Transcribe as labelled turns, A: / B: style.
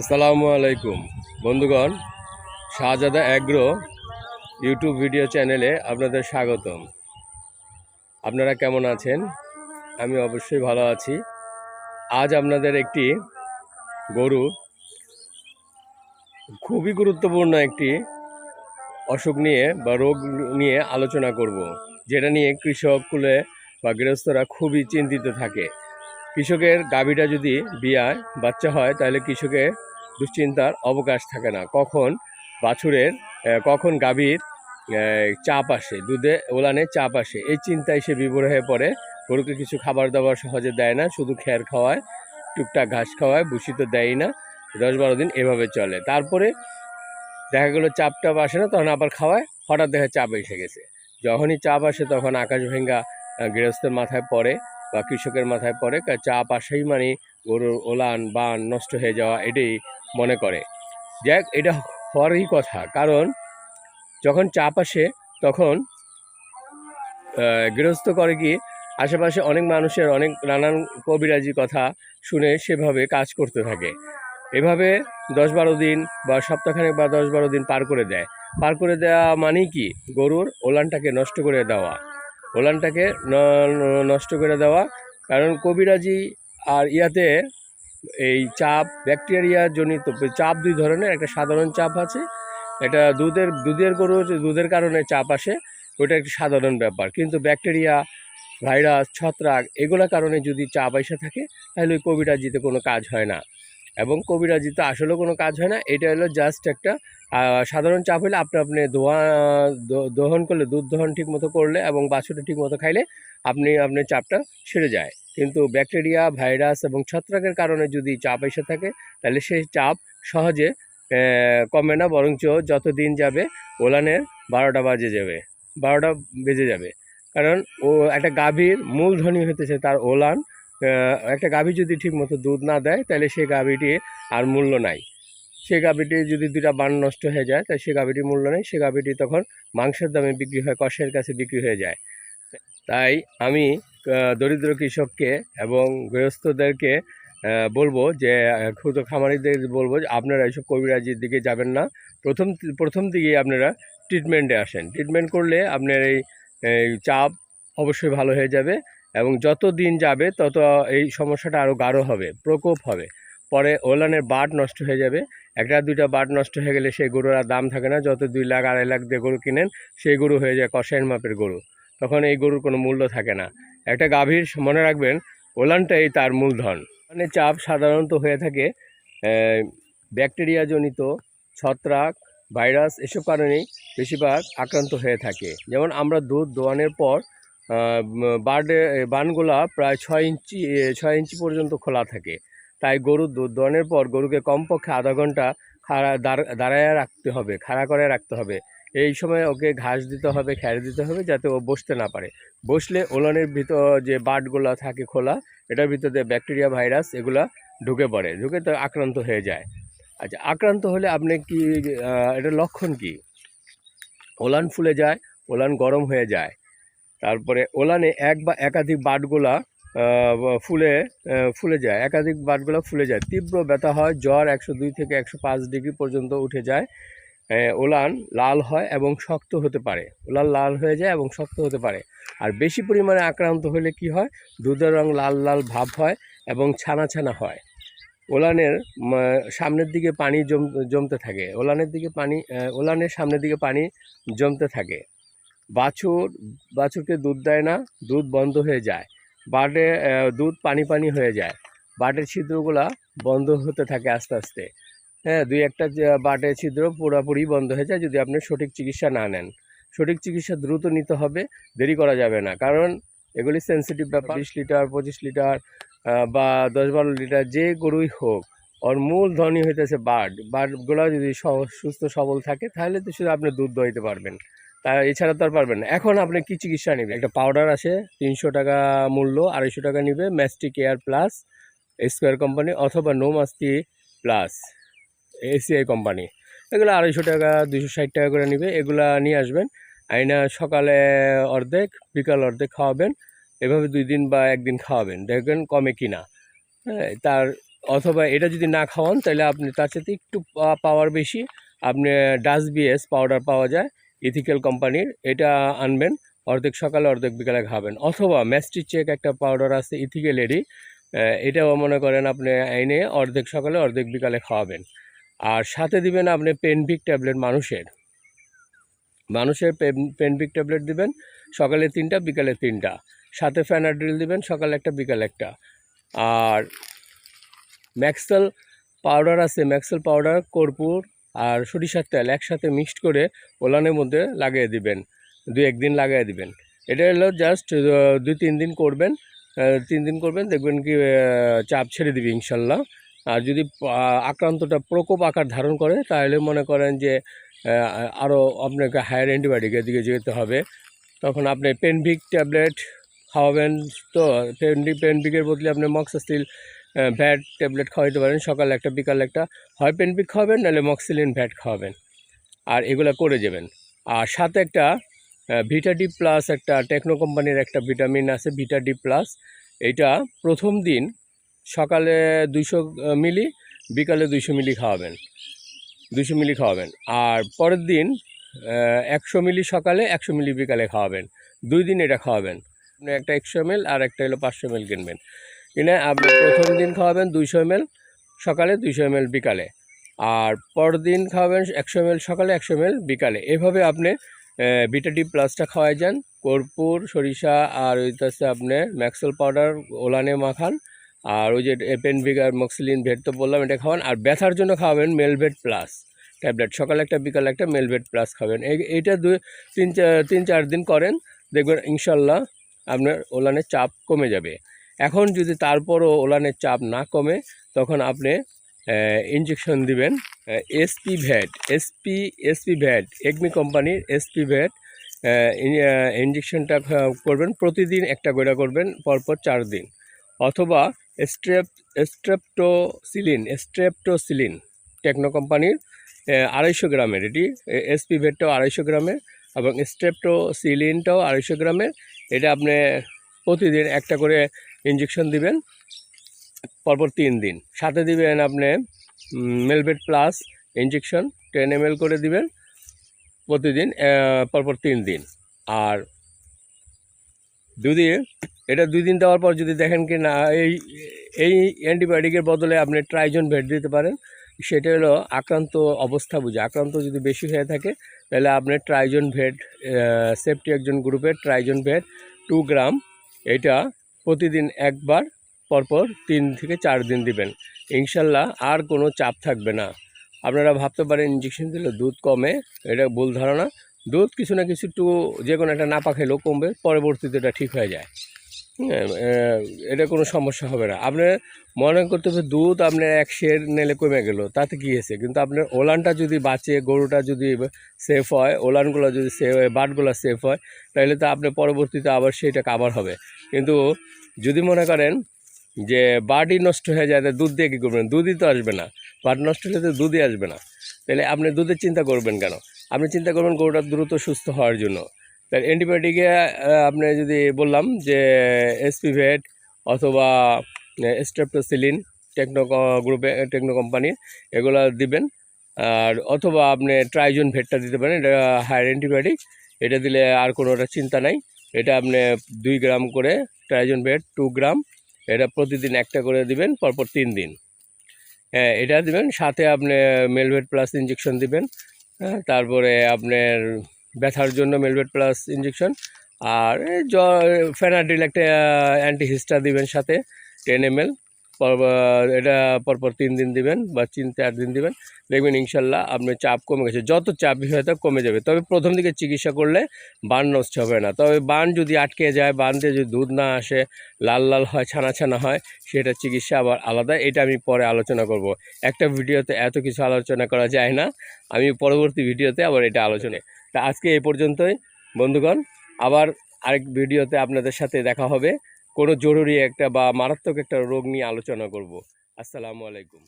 A: আসসালামু আলাইকুম। বন্ধুগণ, শাহজাদা অ্যাগ্রো ইউটিউব ভিডিও চ্যানেলে আপনাদের স্বাগতম। আপনারা কেমন আছেন? আমি অবশ্যই ভালো আছি। আজ আপনাদের একটি গরু, খুবই গুরুত্বপূর্ণ একটি অসুখ নিয়ে বা রোগ নিয়ে আলোচনা করব, যেটা নিয়ে কৃষক কুলে বা গৃহস্থরা খুবই চিন্তিত থাকে। কৃষকের গাভীটা যদি বিয়ায় বাচ্চা হয়, তাহলে কৃষকের দুশ্চিন্তার অবকাশ থাকে না। কখন বাছুরের কখন গাভীর চাপ আসে, দুধে ওলানে চাপ আসে, এই চিন্তায় সে বিভোর হয়ে পড়ে। গরুকে কিছু খাবার দাবার সহজে দেয় না, শুধু খ্যার খাওয়ায়, টুকটাক ঘাস খাওয়ায়, ভুসি তো দেয় না দশ বারো দিন এভাবে চলে। তারপরে দেখা গেলো চাপ টাপ আসে না, তখন আবার খাওয়ায়, হঠাৎ দেখা চাপ এসে গেছে। যখনই চাপ আসে, তখন আকাশ ভেঙ্গা গৃহস্থের মাথায় পড়ে। বা কৃষকের মাথায় পড়ে চাপ আসাই মানে গরুর ওলান, বান নষ্ট হয়ে যাওয়া এটাই মনে করে। যাক, এটা হওয়ারই কথা। কারণ যখন চাপ আসে তখন গৃহস্থ করে কি, আশেপাশে অনেক মানুষের অনেক নানান কবিরাজি কথা শুনে সেভাবে কাজ করতে থাকে। এভাবে দশ বারো দিন বা সপ্তাহখানেক বা দশ বারো দিন পার করে দেয়। পার করে দেওয়া মানেই কি, গরুর ওলানটাকে নষ্ট করে দেওয়া। ওলানটাকে নষ্ট করে দেওয়া। কারণ কবিরাজি আর ইয়াতে এই চাপ, ব্যাকটেরিয়া জনিত চাপ দুই ধরনের, একটা সাধারণ চাপ আছে এটা দুধের দুধের গরু দুধের কারণে চাপ আসে, ওটা একটি সাধারণ ব্যাপার। কিন্তু ব্যাকটেরিয়া, ভাইরাস, ছত্রাক এগুলোর কারণে যদি চাপ এসে থাকে, তাহলে ওই কবিরাজিতে কোনো কাজ হয় না। এবং কবিরাজিতে আসলেও কোনো কাজ হয় না। এটা হলো জাস্ট একটা সাধারণ চাপ হলে আপনি আপনি দোয়া দহন করলে, দুধ দহন ঠিক মতো করলে এবং বাছুরটা ঠিক মতো খাইলে আপনি আপনার চাপটা সেরে যায়। কিন্তু ব্যাকটেরিয়া, ভাইরাস এবং ছত্রাকের কারণে যদি চাপ এসে থাকে, তাহলে সেই চাপ সহজে কমে না, বরঞ্চ যত দিন যাবে ওলানের বারোটা বাজে যাবে, বারোটা বেজে যাবে। কারণ ও একটা গাভীর মূলধনী হতেছে তার ওলান একটা গাভী যদি ঠিক মতো দুধ না দেয়, তাহলে সেই গাভীটি আর মূল্য নাই। সে গাভীটি যদি দুটা বান নষ্ট হয়ে যায়, তাহলে সে গাভীটির মূল্য নেই। সে গাভীটি তখন মাংসের দামে বিক্রি হয়, কষের কাছে বিক্রি হয়ে যায়। তাই আমি দরিদ্র কৃষককে এবং গৃহস্থদেরকে বলব যে ক্ষুদ্র খামারিদের বলব যে, আপনারা এইসব কবিরাজির দিকে যাবেন না। প্রথম প্রথম দিকেই আপনারা ট্রিটমেন্টে আসেন। ট্রিটমেন্ট করলে আপনার এই চাপ অবশ্যই ভালো হয়ে যাবে। এবং যত দিন যাবে, তত এই সমস্যাটা আরও গাঢ় হবে, প্রকোপ হবে। পরে ওলানের বাট নষ্ট হয়ে যাবে। একটা দুইটা বাট নষ্ট হয়ে গেলে সেই গরুর আর দাম থাকে না। যত দুই লাখ, আড়াই লাখ দিয়ে গরু কিনেন, সেই গরু হয়ে যায় কষাইয়ের মাপের গরু। তখন এই গরুর কোনো মূল্য থাকে না। একটা গাভীর মনে রাখবেন, ওলানটাই তার মূলধন। মানে চাপ সাধারণত হয়ে থাকে ব্যাকটেরিয়াজনিত, ছত্রাক, ভাইরাস, এসব কারণেই বেশিরভাগ আক্রান্ত হয়ে থাকে। যেমন আমরা দুধ দোয়ানোর পর বার্ডে বানগুলা প্রায় ছয় ইঞ্চি ছয় ইঞ্চি পর্যন্ত খোলা থাকে। তাই গরুর দুধ পর গরুকে কমপক্ষে আধা ঘণ্টা খাড়া, দাঁড়, দাঁড়ায় রাখতে হবে, খাড়া করে রাখতে হবে। এই সময় ওকে ঘাস দিতে হবে খ্যার দিতে হবে যাতে ও বসতে না পারে। বসলে ওলানের ভিতর যে বাটগুলো থাকে খোলা, এটার ভিতরে ব্যাকটেরিয়া, ভাইরাস এগুলা ঢুকে পড়ে, ঢুকে তো আক্রান্ত হয়ে যায়। আচ্ছা আক্রান্ত হলে আপনি কি এটার লক্ষণ কি? ওলান ফুলে যায়, ওলান গরম হয়ে যায়। তারপরে ওলানে এক বা একাধিক বাটগুলা ফুলে ফুলে যায়। একাধিক বাটগুলা ফুলে যায়। তীব্র ব্যথা হয়, জ্বর একশো দুই থেকে একশো পাঁচ ডিগ্রি পর্যন্ত উঠে যায়। ওলান লাল হয় এবং শক্ত হতে পারে। ওলান লাল হয়ে যায় এবং শক্ত হতে পারে। আর বেশি পরিমাণে আক্রান্ত হলে কি হয়? দুধের রং লাল লাল ভাব হয় এবং ছানা ছানা হয়। ওলানের সামনের দিকে পানি জম, জমতে থাকে। ওলানের দিকে পানি ওলানের সামনের দিকে পানি জমতে থাকে। বাছুর, বাছুরকে দুধ দেয় না, দুধ বন্ধ হয়ে যায়। বাটে দুধ পানি পানি হয়ে যায়। বাটের ছিদ্রগুলা বন্ধ হতে থাকে আস্তে আস্তে। হ্যাঁ দুই একটা বাটের ছিদ্র পুরোপুরি বন্ধ হয়ে যায় যদি আপনি সঠিক চিকিৎসা না নেন। সঠিক চিকিৎসা দ্রুত নিতে হবে, দেরি করা যাবে না। কারণ এগুলি সেন্সিটিভ ব্যাপার। বিশ লিটার, পঁচিশ লিটার বা দশ বারো লিটার যে গরুই হোক, ওর মূল ধনী হইতেছে বার্ড। বার্ডগুলো যদি সুস্থ সবল থাকে, তাহলে তো শুধু আপনি দুধ দইতে পারবেন। তা এছাড়া তো আর পারবেন না। এখন আপনি কি চিকিৎসা নেবেন? একটা পাউডার আছে তিনশো টাকা মূল্য, আড়াইশো টাকা নিবে mastic air plus square company অথবা নো মাস্তি প্লাস এসিআই কোম্পানি এগুলো আড়াইশো টাকা দুশো ষাট টাকা করে নিবে, এগুলা নিয়ে আসবেন। আইনা সকালে অর্ধেক, বিকাল অর্ধেক খাওয়াবেন, এভাবে দুই দিন বা একদিন খাওয়াবেন। দেখবেন কমে কিনা। হ্যাঁ তার অথবা এটা যদি না খাওয়ান, তাহলে আপনি তার সাথে একটু পাওয়ার বেশি, আপনি ডাস্ট বিএস পাউডার পাওয়া যায়। ইথিক্যাল কোম্পানির এটা আনবেন, অর্ধেক সকালে, অর্ধেক বিকালে খাবেন। অথবা ম্যাস্টিক চেক একটা পাউডার আছে ইথিক্যালেরই এটাও মনে করেন আপনি এনে অর্ধেক সকালে, অর্ধেক বিকালে খাওয়াবেন। আর সাথে দিবেন আপনি পেনভিক ট্যাবলেট মানুষের। মানুষের পেনভিক ট্যাবলেট দিবেন, সকালে তিনটা, বিকালে তিনটা। সাথে ফ্যানাড্রিল দিবেন, সকালে একটা, বিকালে একটা। আর ম্যাক্সেল পাউডার আছে ম্যাক্সেল পাউডার কর্পূর আর সরিষার তেল একসাথে মিক্সড করে ওলানের মধ্যে লাগিয়ে দিবেন, দু একদিন লাগিয়ে দিবেন। এটা হলো জাস্ট দুই তিন দিন করবেন তিন দিন করবেন, দেখবেন কি চাপ ছেড়ে দিবে ইনশাল্লাহ। আর যদি আক্রান্তটা প্রকোপ আকার ধারণ করে, তাহলে মনে করেন যে আরও আপনাকে হায়ার অ্যান্টিবায়োটিকের দিকে যেতে হবে। তখন আপনি পেনভিক ট্যাবলেট খাওয়াবেন, তো পেনভিক পেনভিকের বদলে আপনি মক্সাসিল ভ্যাট ট্যাবলেট খাওয়াইতে পারেন, সকালে একটা, বিকালে একটা। হয় পেনভিক খাওয়াবেন, নাহলে মক্সিলিন ভ্যাট খাওয়াবেন। আর এগুলো করে যাবেন। আর সাথে একটা ভিটা ডি প্লাস একটা টেকনো কোম্পানির একটা ভিটামিন আছে ভিটা ডি প্লাস। এটা প্রথম দিন সকালে দুইশো মিলি, বিকালে দুইশো মিলি খাওয়াবেন। দুইশো মিলি খাওয়াবেন। আর পরের দিন একশো মিলি সকালে, একশো মিলি বিকালে খাওয়াবেন। দুই দিন এটা খাওয়াবেন। একটা একশো এম আর একটা হলো পাঁচশো এম কিনবেন। কিনে আপনি প্রথম দিন খাওয়াবেন দুইশো এম সকালে দুইশো এম বিকালে। আর পরের দিন খাওয়াবেন একশো এম সকালে একশো এম বিকালে। এভাবে আপনি বিটাডি প্লাসটা খাওয়াই যান। কর্পূর, সরিষা আর ওইটাছে আপনি ম্যাক্সেল পাউডার, ওলানে মাখান। আর ওই যে পেনভিক আর মক্সিলিন ভেট তো বললাম, এটা খাওয়ান। আর ব্যথার জন্য খাওয়াবেন মেলভেট প্লাস ট্যাবলেট সকালে একটা, বিকালে একটা মেলভেট প্লাস খাবেন। এই- এইটা দুই তিন চার তিন, চার দিন করেন। দেখবেন ইনশাল্লাহ আপনার ওলানের চাপ কমে যাবে। এখন যদি তারপরও ওলানের চাপ না কমে, তখন আপনি ইঞ্জেকশন দিবেন SP vet SP SP vet এগমি কোম্পানির এসপি ভ্যাট ইঞ্জেকশনটা করবেন, প্রতিদিন একটা করে করবেন, পরপর চার দিন। অথবা স্ট্রেপ স্ট্রেপটোসিলিন স্ট্রেপটোসিলিন টেকনো কোম্পানির আড়াইশো গ্রামের, এটি এসপি ভেটটাও আড়াইশো গ্রামের, এবং স্ট্রেপটোসিলিনটাও আড়াইশো গ্রামের, এটা আপনি প্রতিদিন একটা করে ইঞ্জেকশন দিবেন, পরপর তিন দিন। সাথে দিবেন আপনি মেলভেট প্লাস ইঞ্জেকশন টেন এম করে দিবেন, প্রতিদিন পরপর তিন দিন। আর যদি এটা দুই দিন দেওয়ার পর যদি দেখেন কি না, এই এই অ্যান্টিবায়োটিকের বদলে আপনি ট্রাইজন ভেট দিতে পারেন, সেটা হলো আক্রান্ত অবস্থা বুঝে। আক্রান্ত যদি বেশি হয়ে থাকে, তাহলে আপনি ট্রাইজন ভেট সেফটি একজন গ্রুপের ট্রাইজন ভেট টু গ্রাম এটা প্রতিদিন একবার, পরপর তিন থেকে চার দিন দিবেন। ইনশাল্লাহ আর কোনো চাপ থাকবে না। আপনারা ভাবতে পারেন ইঞ্জেকশন দিলে দুধ কমে, এটা ভুল ধারণা। দুধ কিছু না কিছু একটু যে কোনো একটা নাপা খেলেও কমবে, পরবর্তীতে এটা ঠিক হয়ে যায়। এটা কোনো সমস্যা হবে না। আপনি মনে করতে হবে দুধ আপনার এক শের নেলে কমে গেল, তাতে কী হয়েছে কিন্তু আপনার ওলানটা যদি বাঁচে, গরুটা যদি সেফ হয়, ওলানগুলো যদি সেফ হয় বাটগুলো সেফ হয়, তাহলে তো আপনি পরবর্তীতে আবার সেইটা কাবার হবে। কিন্তু যদি মনে করেন যে বাটই নষ্ট হয়ে যায়, দুধ দিয়ে কী করবেন? দুধই তো আসবে না। বাট নষ্ট হলে তো দুধই আসবে না। তাহলে আপনি দুধের চিন্তা করবেন কেন? আপনি চিন্তা করবেন গরুটা দ্রুত সুস্থ হওয়ার জন্য। তাহলে অ্যান্টিবায়োটিকে আপনি যদি বললাম যে এসপিভেট অথবা স্ট্রেপ্টোসিলিন টেকনো গ্রুপে টেকনো কোম্পানির এগুলো দিবেন। আর অথবা আপনি ট্রাইজন ভেটটা দিতে পারেন, এটা হায়ার অ্যান্টিবায়োটিক এটা দিলে আর কোনোটা চিন্তা নাই। এটা আপনি দুই গ্রাম করে ট্রাইজন ভেট টু গ্রাম, এটা প্রতিদিন একটা করে দিবেন, পরপর তিন দিন। হ্যাঁ এটা দিবেন, সাথে আপনি মেলভেট প্লাস ইঞ্জেকশন দিবেন হ্যাঁ তারপরে আপনার ব্যথার জন্য মেলভেট প্লাস ইঞ্জেকশন আর ফেনাডিল একটা অ্যান্টিহিস্টা দিবেন সাথে টেন এম এল এটা পরপর তিন দিন দিবেন বা তিন, চার দিন দিবেন। দেখবেন ইনশাল্লাহ আপনার চাপ কমে গেছে। যত চাপ হয়তো কমে যাবে। তবে প্রথম দিকে চিকিৎসা করলে বান নষ্ট হবে না। তবে বান যদি আটকে যায়, বান দিয়ে যদি দুধ না আসে, লাল লাল হয়, ছানা ছানা হয়, সেটা চিকিৎসা আবার আলাদা। এটা আমি পরে আলোচনা করব। একটা ভিডিওতে এত কিছু আলোচনা করা যায় না। আমি পরবর্তী ভিডিওতে আবার এটা আলোচনা তা আজকে এই পর্যন্তই। বন্ধুগণ, আবার আরেক ভিডিওতে আপনাদের সাথে দেখা হবে। কোনো জরুরি একটা বা মারাত্মক একটা রোগ নিয়ে আলোচনা করব। আসসালামু আলাইকুম।